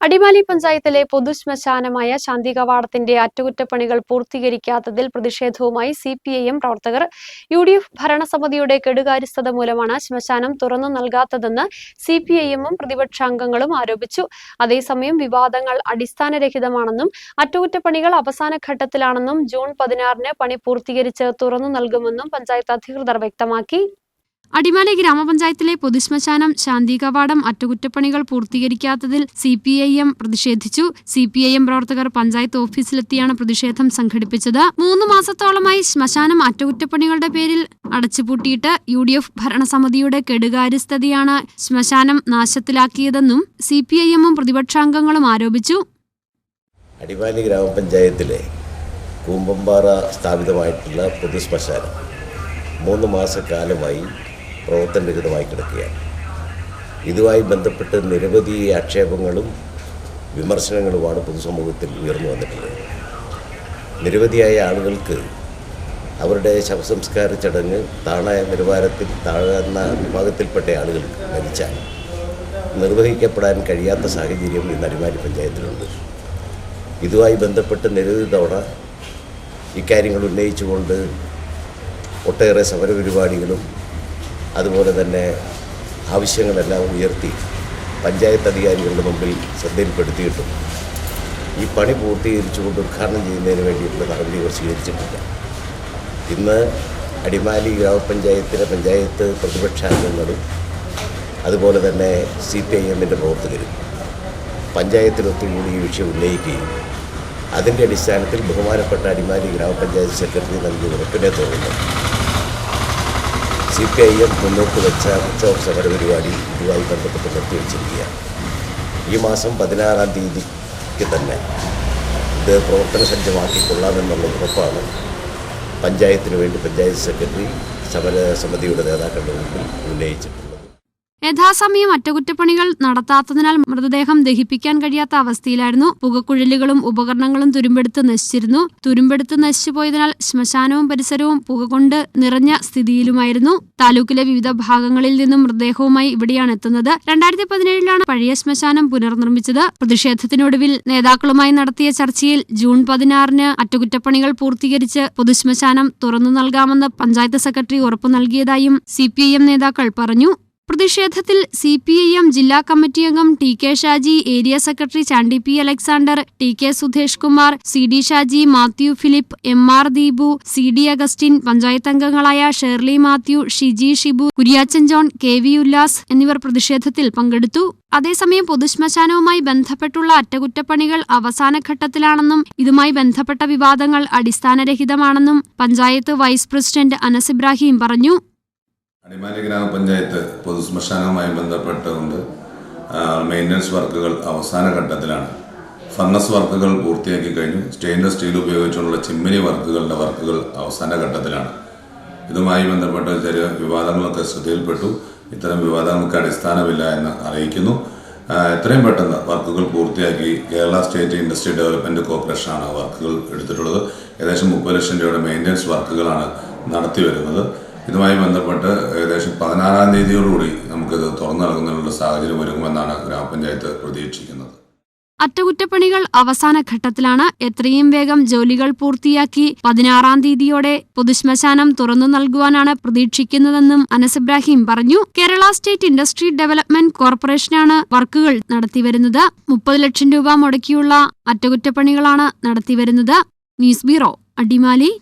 അടിമാലി പഞ്ചായത്തിലെ പൊതുശ്മശാനമായ ശാന്തി കവാടത്തിന്റെ അറ്റകുറ്റപ്പണികൾ പൂർത്തീകരിക്കാത്തതിൽ പ്രതിഷേധവുമായി സി പി ഐ എം പ്രവർത്തകർ യു ഡി എഫ് ഭരണസമിതിയുടെ കെടുകാര്യസ്ഥത മൂലമാണ് ശ്മശാനം തുറന്നു നൽകാത്തതെന്ന് സി പി ഐ എമ്മും പ്രതിപക്ഷാംഗങ്ങളും ആരോപിച്ചു. അതേസമയം വിവാദങ്ങൾ അടിസ്ഥാനരഹിതമാണെന്നും അറ്റകുറ്റപ്പണികൾ അവസാന ഘട്ടത്തിലാണെന്നും ജൂൺ പതിനാറിന് പണി പൂർത്തീകരിച്ച് തുറന്നു നൽകുമെന്നും പഞ്ചായത്ത് അധികൃതർ വ്യക്തമാക്കി. അടിമാലി ഗ്രാമപഞ്ചായത്തിലെ പൊതുശ്മശാനം ശാന്തി കവാടം അറ്റകുറ്റപ്പണികൾ പൂർത്തീകരിക്കാത്തതിൽ സി പി ഐ എം പ്രതിഷേധിച്ചു. സി പി ഐ എം പ്രവർത്തകർ പഞ്ചായത്ത് ഓഫീസിലെത്തിയാണ് പ്രതിഷേധം സംഘടിപ്പിച്ചത്. മൂന്ന് മാസത്തോളമായി ശ്മശാനം അറ്റകുറ്റപ്പണികളുടെ പേരിൽ അടച്ചുപൂട്ടിയിട്ട് യു ഡി എഫ് ഭരണസമിതിയുടെ കെടുകാര്യസ്ഥതയാണ് ശ്മശാനം നാശത്തിലാക്കിയതെന്നും സി പി ഐ എമ്മും പ്രതിപക്ഷാംഗങ്ങളും ആരോപിച്ചു. അടിമാലി ഗ്രാമപഞ്ചായത്തിലെ കൂമ്പമ്പാറ സ്ഥാപിതമായിട്ടുള്ള പൊതുശ്മശാനം മൂന്ന് മാസക്കാലമായി പ്രവർത്തനരഹിതമായി കിടക്കുകയാണ്. ഇതുമായി ബന്ധപ്പെട്ട് നിരവധി ആക്ഷേപങ്ങളും വിമർശനങ്ങളുമാണ് പൊതുസമൂഹത്തിൽ ഉയർന്നു വന്നിട്ടുള്ളത്. നിരവധിയായ ആളുകൾക്ക് അവരുടെ ശവസംസ്കാര ചടങ്ങ് താണ നിലവാരത്തിൽ താഴ്ന്ന വിഭാഗത്തിൽപ്പെട്ട ആളുകൾ മരിച്ചാൽ നിർവഹിക്കപ്പെടാൻ കഴിയാത്ത സാഹചര്യം ഇന്ന് അടിമാലി പഞ്ചായത്തിലുണ്ട്. ഇതുമായി ബന്ധപ്പെട്ട് നിരവധി തവണ ഇക്കാര്യങ്ങൾ ഉന്നയിച്ചുകൊണ്ട് ഒട്ടേറെ സമരപരിപാടികളും അതുപോലെ തന്നെ ആവശ്യങ്ങളെല്ലാം ഉയർത്തി പഞ്ചായത്ത് അധികാരികളുടെ മുമ്പിൽ ശ്രദ്ധയിൽപ്പെടുത്തിയിട്ടും ഈ പണി പൂർത്തീകരിച്ചുകൊണ്ട് ഉദ്ഘാടനം ചെയ്യുന്നതിന് വേണ്ടിയിട്ടുള്ള നടപടികൾ സ്വീകരിച്ചിട്ടില്ല. ഇന്ന് അടിമാലി ഗ്രാമപഞ്ചായത്തിലെ പഞ്ചായത്ത് പ്രതിപക്ഷ പ്രതിപക്ഷാംഗങ്ങളും അതുപോലെ തന്നെ സി പി ഐ എമ്മിന്റെ പ്രവർത്തകരും പഞ്ചായത്തിലൊത്തുകൂടി ഈ വിഷയം ഉന്നയിക്കുകയും അതിന്റെ അടിസ്ഥാനത്തിൽ ബഹുമാനപ്പെട്ട അടിമാലി ഗ്രാമപഞ്ചായത്ത് സെക്രട്ടറി നൽകിയ ഉറപ്പിനെ തുടർന്ന് സി പി ഐ എം മുന്നോട്ട് വെച്ച ഉത്സവ സമരപരിപാടി ഇതുമായി ബന്ധപ്പെട്ട് നിർത്തിവെച്ചിരിക്കുകയാണ് ഈ മാസം പതിനാറാം തീയതിക്ക് തന്നെ ഇത് പ്രവർത്തന സജ്ജമാക്കിക്കൊള്ളാമെന്നുള്ള ഉറപ്പാണ് പഞ്ചായത്തിന് വേണ്ടി പഞ്ചായത്ത് സെക്രട്ടറി സമര സമിതിയുടെ നേതാക്കളുടെ മുമ്പിൽ ഉന്നയിച്ചിട്ടുള്ളത്. യഥാസമയം അറ്റകുറ്റപ്പണികൾ നടത്താത്തതിനാൽ മൃതദേഹം ദഹിപ്പിക്കാൻ കഴിയാത്ത അവസ്ഥയിലായിരുന്നു. പുകക്കുഴലുകളും ഉപകരണങ്ങളും തുരുമ്പെടുത്ത് നശിച്ചിരുന്നു. തുരുമ്പെടുത്ത് നശിച്ചുപോയതിനാൽ ശ്മശാനവും പരിസരവും പുക കൊണ്ട് നിറഞ്ഞ സ്ഥിതിയിലുമായിരുന്നു. താലൂക്കിലെ വിവിധ ഭാഗങ്ങളിൽ നിന്നും മൃതദേഹവുമായി ഇവിടെയാണ് എത്തുന്നത്. രണ്ടായിരത്തി പതിനേഴിലാണ് പഴയ ശ്മശാനം പുനർനിർമ്മിച്ചത്. പ്രതിഷേധത്തിനൊടുവിൽ നേതാക്കളുമായി നടത്തിയ ചർച്ചയിൽ ജൂൺ പതിനാറിന് അറ്റകുറ്റപ്പണികൾ പൂർത്തീകരിച്ച് പൊതുശ്മശാനം തുറന്നു നൽകാമെന്ന് പഞ്ചായത്ത് സെക്രട്ടറി ഉറപ്പു നൽകിയതായും സി നേതാക്കൾ പറഞ്ഞു. പ്രതിഷേധത്തിൽ സി പി ഐ എം ജില്ലാ കമ്മിറ്റി അംഗം T K Shaji area secretary Chandy P Alexander T K Sudhesh Kumar C D Shaji Mathew Philip M R Deepu C D Augustine panchayat അംഗങ്ങളായ Shirley Mathew Shiji Shibu Kuriachan John K V Ullas എന്നിവർ പ്രതിഷേധത്തിൽ പങ്കെടുത്തു. അതേസമയം പൊതുശ്മശാനവുമായി ബന്ധപ്പെട്ടുള്ള അറ്റകുറ്റപ്പണികൾ അവസാന ഘട്ടത്തിലാണെന്നും ഇതുമായി ബന്ധപ്പെട്ട വിവാദങ്ങൾ അടിസ്ഥാനരഹിതമാണെന്നും പഞ്ചായത്ത് വൈസ് പ്രസിഡന്റ് അനസ് ഇബ്രാഹിം പറഞ്ഞു. അടിമാലി ഗ്രാമപഞ്ചായത്ത് പൊതുശ്മശാനവുമായി ബന്ധപ്പെട്ടുകൊണ്ട് മെയിന്റനൻസ് വർക്കുകൾ അവസാന ഘട്ടത്തിലാണ്. ഫംഗസ് വർക്കുകൾ പൂർത്തിയാക്കി കഴിഞ്ഞു. സ്റ്റെയിൻലെസ് സ്റ്റീൽ ഉപയോഗിച്ചുള്ള ചിമ്മിനി വർക്കുകളുടെ വർക്കുകൾ അവസാന ഘട്ടത്തിലാണ്. ഇതുമായി ബന്ധപ്പെട്ട ചെറിയ വിവാദങ്ങളൊക്കെ ശ്രദ്ധയിൽപ്പെട്ടു. ഇത്തരം വിവാദങ്ങൾക്ക് അടിസ്ഥാനമില്ല എന്ന് അറിയിക്കുന്നു. എത്രയും പെട്ടെന്ന് വർക്കുകൾ പൂർത്തിയാക്കി കേരള സ്റ്റേറ്റ് ഇൻഡസ്ട്രി ഡെവലപ്മെന്റ് കോർപ്പറേഷനാണ് വർക്കുകൾ എടുത്തിട്ടുള്ളത്. ഏകദേശം മുപ്പത് ലക്ഷം രൂപയുടെ മെയിന്റനൻസ് വർക്കുകളാണ് നടത്തി വരുന്നത് ഇതുമായി ബന്ധപ്പെട്ട് ഏകദേശം പതിനാറാം തീയതിയോടുകൂടി നമുക്കിത് തുറന്നു നൽകുന്നതിനുള്ള സാഹചര്യം ഒരുങ്ങുമെന്നാണ് ഗ്രാമപഞ്ചായത്ത് പ്രതീക്ഷിക്കുന്നത്. അറ്റകുറ്റപ്പണികൾ അവസാന ഘട്ടത്തിലാണ്. എത്രയും വേഗം ജോലികൾ പൂർത്തിയാക്കി പതിനാറാം തീയതിയോടെ പൊതുശ്മശാനം തുറന്നു നൽകുവാനാണ് പ്രതീക്ഷിക്കുന്നതെന്നും അനസ് ഇബ്രാഹിം പറഞ്ഞു. കേരള സ്റ്റേറ്റ് ഇൻഡസ്ട്രി ഡെവലപ്മെന്റ് കോർപ്പറേഷനാണ് വർക്കുകൾ നടത്തിവരുന്നത്. മുപ്പത് ലക്ഷം രൂപ മുടക്കിയുള്ള അറ്റകുറ്റപ്പണികളാണ് നടത്തിവരുന്നത്. News bureau Adimali.